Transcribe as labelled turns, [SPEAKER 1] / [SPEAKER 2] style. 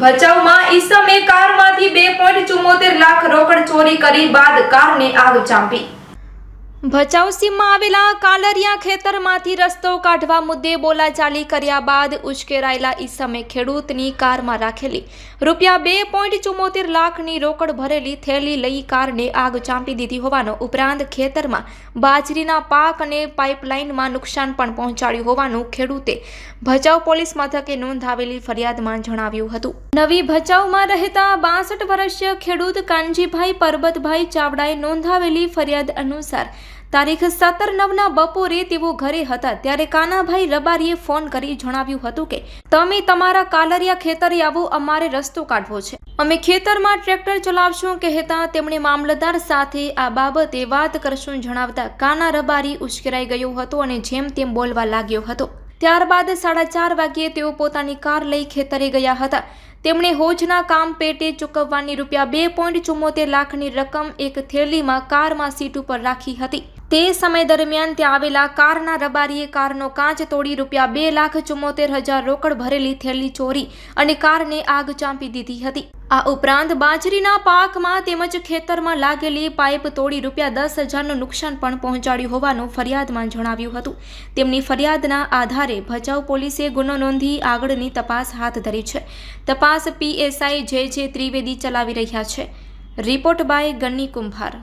[SPEAKER 1] ભચાઉમાં ઈસમે કારમાંથી બે લાખ રોકડ ચોરી કરી બાદ કારને આગ ચાંપી. ભચાઉ સીમમાં આવેલા કાલરિયા ખેતરમાંથી રસ્તો કાઢવા મુદ્દે બોલાચાલી કર્યા બાદ ઉશ્કેરાયેલા ઈસમે ખેડૂતની કારમાં રાખેલી રૂપિયા બે પોઈન્ટ ચુમ્મોતેર લાખની રોકડ ભરેલી થેલી લઈ કારને આગ ચાંપી દીધી હોવાનો ઉપરાંત ખેતરમાં બાજરીના પાક અને પાઇપલાઇનમાં નુકસાન પણ પહોંચાડ્યું હોવાનું ખેડૂતે ભચાઉ પોલીસ મથકે નોંધાવેલી ફરિયાદમાં જણાવ્યું હતું. નવી ભચાઉમાં રહેતા બાસઠ વર્ષીય ખેડૂત કાનજીભાઈ પરબતભાઈ ચાવડાએ નોંધાવેલી ફરિયાદ અનુસાર તારીખ સત્તર નવના બપોરે તેઓ ઘરે હતા. ત્યારે કાનાભાઈ રબારીએ ફોન કરી જણાવ્યું હતું કે, તમે તમારા કાલરિયા ખેતરે આવો, અમારે રસ્તો કાઢવો છે. અમે ખેતરમાં ટ્રેક્ટર ચલાવશું. કહેતા તેમણે મામલતદાર સાથે આ બાબતે વાત કરશું જણાવતા કાના રબારી ઉશ્કેરાઈ ગયો હતો અને જેમ તેમ બોલવા લાગ્યો હતો. ત્યારબાદ સાડા ચાર વાગ્યે તેઓ પોતાની કાર લઈ ખેતરે ગયા હતા. તેમણે હોજના કામ પેટે ચૂકવવાની રૂપિયા બે લાખની રકમ એક થેલીમાં કારમાં સીટ ઉપર રાખી હતી. તે સમય દરમિયાન ત્યાં આવેલા કારના રબારીએ કારનો કાચ તોડી રૂપિયા બે લાખ ચુમ્મોતેર હજાર રોકડ ભરેલી થેલી ચોરી અને કારને આગ ચાંપી દીધી હતી. આ ઉપરાંત બાજરીના પાકમાં તેમજ ખેતરમાં લાગેલી પાઇપ તોડી રૂપિયા દસ હજારનું નુકસાન પણ પહોંચાડ્યું હોવાનું ફરિયાદમાં જણાવ્યું હતું. તેમની ફરિયાદના આધારે ભચાઉ પોલીસે ગુનો નોંધી આગળની તપાસ હાથ ધરી છે. તપાસ પીએસઆઈ જે જે ત્રિવેદી ચલાવી રહ્યા છે. રિપોર્ટ બાય ગન્ની કુંભાર.